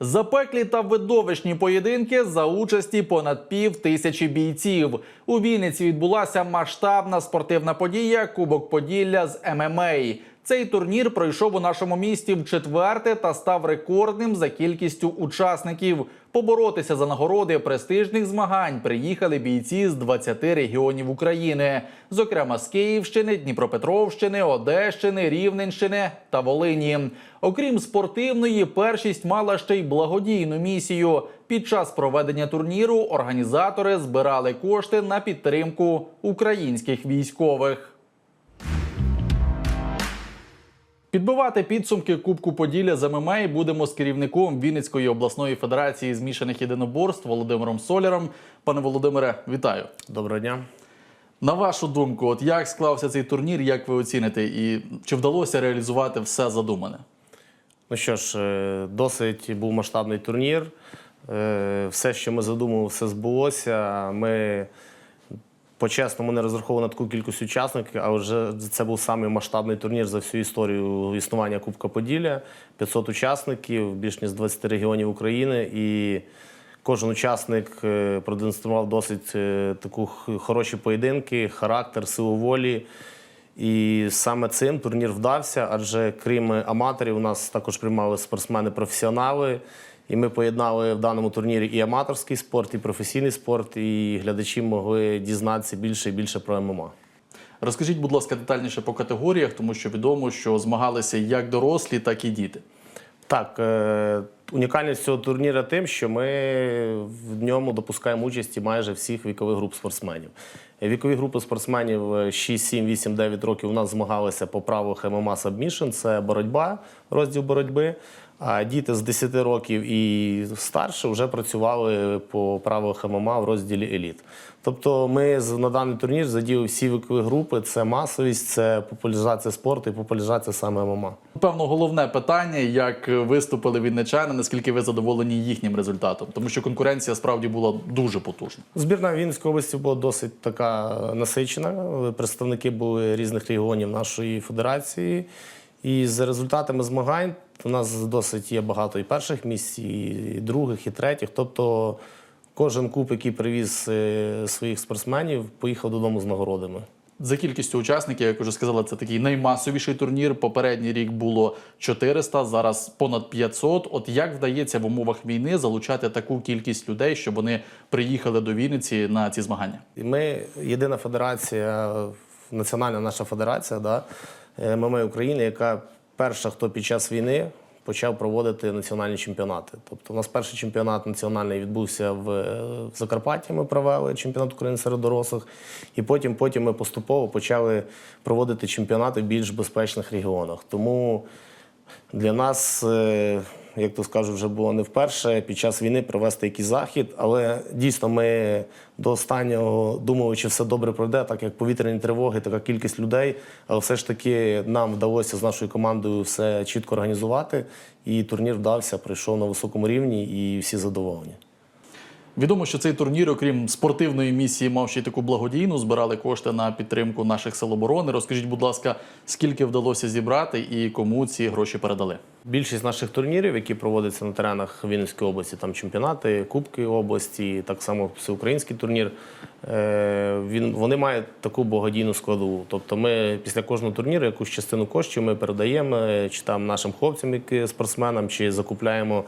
Запеклі та видовищні поєдинки за участі понад пів тисячі бійців. У Вінниці відбулася масштабна спортивна подія Кубок Поділля з ММА. Цей турнір пройшов у нашому місті в четверте та став рекордним за кількістю учасників. Поборотися за нагороди престижних змагань приїхали бійці з 20 регіонів України, зокрема з Київщини, Дніпропетровщини, Одещини, Рівненщини та Волині. Окрім спортивної, першість мала ще й благодійну місію. Під час проведення турніру організатори збирали кошти на підтримку українських військових. Підбивати підсумки Кубку Поділля з ММА будемо з керівником Вінницької обласної федерації змішаних єдиноборств Володимиром Соляром. Пане Володимире, вітаю. Доброго дня. На вашу думку, от як склався цей турнір, як ви оціните, і чи вдалося реалізувати все задумане? Ну що ж, е, досить був масштабний турнір. Е, Все, що ми задумали, все збулося. Ми по-чесному не розраховували на таку кількість учасників, а вже це був самий масштабний турнір за всю історію існування Кубка Поділля. 500 учасників, більш ніж з 20 регіонів України. І кожен учасник е, продемонстрував досить е, таку хороші поєдинки, характер, силу волі. І саме цим турнір вдався, адже крім аматорів, у нас також приймали спортсмени-професіонали. І ми поєднали в даному турнірі і аматорський спорт, і професійний спорт, і глядачі могли дізнатися більше і більше про ММА. Розкажіть, будь ласка, детальніше по категоріях, тому що відомо, що змагалися як дорослі, так і діти. Так, е, унікальність цього турніру тим, що ми в ньому допускаємо участі майже всіх вікових груп спортсменів. Вікові групи спортсменів е, 6, 7, 8, 9 років у нас змагалися по правилах ММА Submission, це боротьба, розділ боротьби. А діти з 10 років і старше вже працювали по правилах ММА в розділі еліт. Тобто ми на даний турнір задіяли всі вікові групи: це масовість, це популяризація спорту і популяризація саме ММА. Певно, головне питання, як виступили вінничани, наскільки ви задоволені їхнім результатом, тому що конкуренція справді була дуже потужна. Збірна Вінницької області була досить така насичена. Представники були різних регіонів нашої федерації. І за результатами змагань у нас досить є багато і перших місць, і других, і третіх. Тобто кожен куб, який привіз е, своїх спортсменів, поїхав додому з нагородами. За кількістю учасників, як вже сказала, це такий наймасовіший турнір. Попередній рік було 400, зараз понад 500. От як вдається в умовах війни залучати таку кількість людей, щоб вони приїхали до Вінниці на ці змагання? Ми єдина федерація, національна наша федерація да, ММА України, яка перша, хто під час війни почав проводити національні чемпіонати. Тобто, у нас перший чемпіонат національний відбувся в, в Закарпатті. Ми провели чемпіонат України серед дорослих, і потім, потім ми поступово почали проводити чемпіонати в більш безпечних регіонах. Тому для нас, е, як то скажу, вже було не вперше під час війни провести якийсь захід, але дійсно ми до останнього думали, чи все добре пройде, так як повітряні тривоги, така кількість людей. Але все ж таки нам вдалося з нашою командою все чітко організувати. І турнір вдався, пройшов на високому рівні, і всі задоволені. Відомо, що цей турнір, окрім спортивної місії, мав ще й таку благодійну. Збирали кошти на підтримку наших сил оборони. Розкажіть, будь ласка, скільки вдалося зібрати і кому ці гроші передали? Більшість наших турнірів, які проводяться на теренах Вінницької області, там чемпіонати, Кубки області, так само всеукраїнський турнір, е, він, вони мають таку благодійну складову. Тобто ми після кожного турніру якусь частину коштів ми передаємо е, чи там нашим хлопцям, які спортсменам, чи закупляємо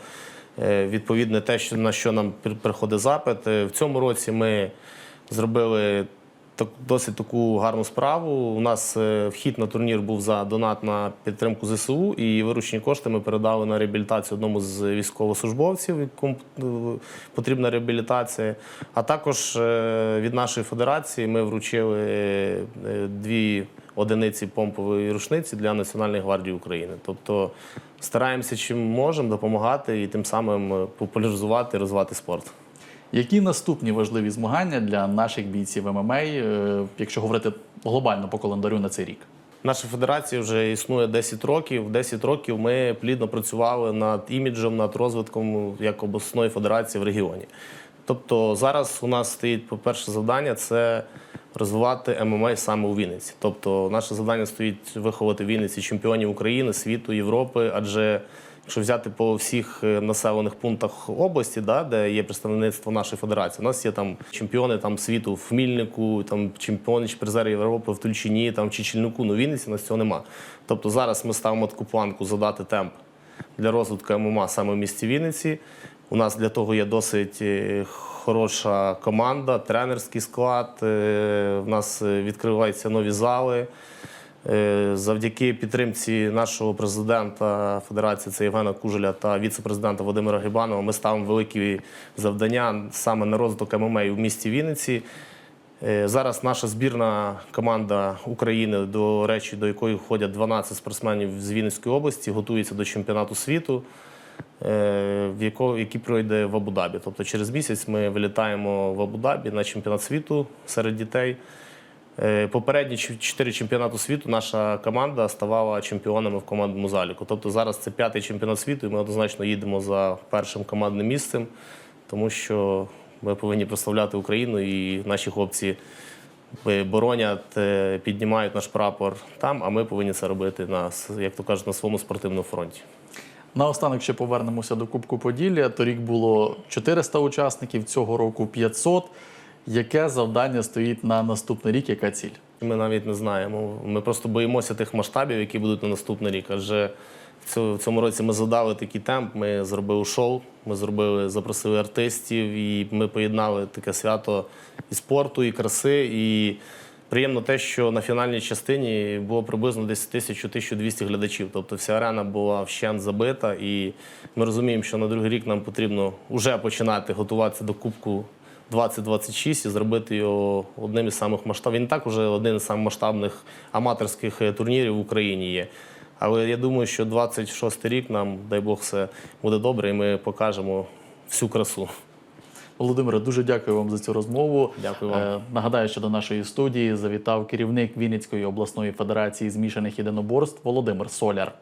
відповідне те, на що нам приходить запит. Е, В цьому році ми зробили так, досить таку гарну справу. У нас е, вхід на турнір був за донат на підтримку ЗСУ, і виручені кошти ми передали на реабілітацію одному з військовослужбовців, якому е, потрібна реабілітація. А також е, від нашої федерації ми вручили е, дві одиниці помпової рушниці для Національної гвардії України. Тобто стараємося чим можемо допомагати і тим самим популяризувати розвивати спорт. Які наступні важливі змагання для наших бійців ММА, е, якщо говорити глобально по календарю на цей рік? Наша федерація вже існує 10 років. 10 років ми плідно працювали над іміджем, над розвитком як обласної федерації в регіоні. Тобто зараз у нас стоїть, по-перше, завдання це розвивати ММА саме у Вінниці. Тобто, наше завдання стоїть виховати в Вінниці чемпіонів України, світу, Європи, адже Якщо взяти по всіх е, населених пунктах області, да, де є представництво нашої федерації, у нас є там чемпіони там, світу в Хмільнику, там чемпіони чи призери Європи в Тульчині, там чи Чільнику. Ну, Вінниці у нас цього нема. Тобто зараз ми ставимо таку планку задати темп для розвитку ММА саме в місті Вінниці. У нас для того є досить е, хороша команда, тренерський склад. е, В нас е, відкриваються нові зали. Е, Завдяки підтримці нашого президента Федерації це Євгена Кужеля та віце-президента Володимира Гибанова ми ставимо великі завдання саме на розвиток ММА в місті Вінниці. Е, Зараз наша збірна команда України, до речі, до якої входять 12 спортсменів з Вінницької області, готується до чемпіонату світу, е, який пройде в Абу-Дабі. Тобто через місяць ми вилітаємо в Абу-Дабі на чемпіонат світу серед дітей. Е, Попередні чотири чемпіонату світу наша команда ставала чемпіонами в командному заліку. Тобто зараз це п'ятий чемпіонат світу, і ми однозначно їдемо за першим командним місцем, тому що ми повинні прославляти Україну і наші хлопці е, боронять, е, піднімають наш прапор там, а ми повинні це робити на, як то кажуть, на своєму спортивному фронті. Наостанок ще повернемося до Кубку Поділля. Торік було 400 учасників, цього року 500. Яке завдання стоїть на наступний рік? Яка ціль? Ми навіть не знаємо. Ми просто боїмося тих масштабів, які будуть на наступний рік. Адже в цьому- році ми задали такий темп. Ми зробили шоу, ми зробили, запросили артистів, і ми поєднали таке свято і спорту, і краси. І приємно те, що на фінальній частині було приблизно десь 1000-1200 глядачів. Тобто вся арена була вщент забита. І ми розуміємо, що на другий рік нам потрібно вже починати готуватися до Кубку 2026 і зробити його одним із самих масштабних. Він так уже один із самих масштабних аматорських е, турнірів в Україні є. Але я думаю, що 26 рік нам, дай Бог, все буде добре, і ми покажемо всю красу. Володимире, дуже дякую вам за цю розмову. Дякую вам. Е, Нагадаю, що до нашої студії завітав керівник Вінницької обласної федерації змішаних єдиноборств Володимир Соляр.